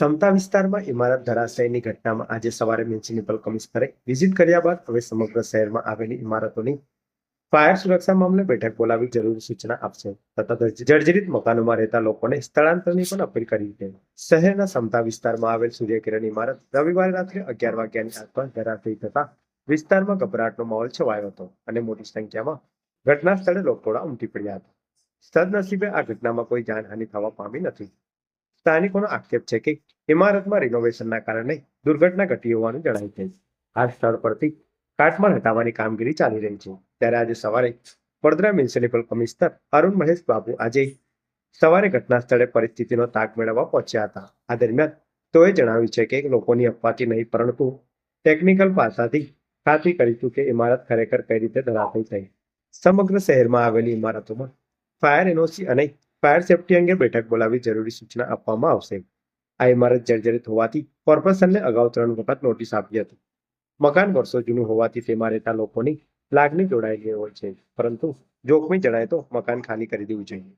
સમતા વિસ્તારમાં ઇમારત ધરાશયની ઘટનામાં આજે સવારે મ્યુનિસિપલ કમિશનરે વિઝિટ કર્યા બાદ હવે સમગ્ર શહેરમાં આવેલી ઇમારતોની ફાયર સુરક્ષા મામલે બેઠક બોલાવી જરૂરી સૂચના આપશે. તથા જર્જરિત મકાનોમાં રહેતા લોકોને સ્થળાંતરની પણ અપીલ કરી છે. શહેરના સમતા વિસ્તારમાં આવેલ સૂર્યકિરણ ઇમારત રવિવારે રાત્રે અગિયાર વાગ્યાની આસપાસ ધરાશયી થતા વિસ્તારમાં ગભરાટનો માહોલ છવાયો હતો અને મોટી સંખ્યામાં ઘટના સ્થળે લોકોડા ઉમટી પડ્યા હતા. સદનસીબે આ ઘટનામાં કોઈ જાનહાનિ થવા પામી નથી. સ્થાનિકોનો આક્ષેપ છે કે ઇમારતમાં રિનોવેશનના કારણે દુર્ઘટના ઘટી હોવાનું જણાય છે. આ સ્થળ પરથી કાટમાળ હટાવવાની કામગીરી ચાલી રહી છે. ત્યારે આજે સવારે વડોદરા મ્યુનિસિપલ કમિશનર અરુણ મહેશ બાબુ આજે સવારે ઘટના સ્થળે પરિસ્થિતિનો તાગ મેળવવા પહોંચ્યા હતા. આ દરમિયાન તેઓએ જણાવ્યું છે કે લોકોની અફવાથી નહીં, પરંતુ ટેકનિકલ પાસાથી ખાતરી કરીશું કે ઇમારત ખરેખર કઈ રીતે ધરાશયી થઈ. સમગ્ર શહેરમાં આવેલી ઇમારતોમાં ફાયર એનઓસી અને ફાયર સેફટી અંગે બેઠક બોલાવી જરૂરી સૂચના આપવામાં આવશે. આ ઇમારત જર્જરિત હોવાથી કોર્પોરેશનને અગાઉ ત્રણ વખત નોટિસ આપી હતી. મકાન વર્ષો જૂનું હોવાથી તેમાં રહેતા લોકોની લાગણી જોડાયેલી હોય છે. પરંતુ જોખમી જણાય તો મકાન ખાલી કરી દેવું જોઈએ.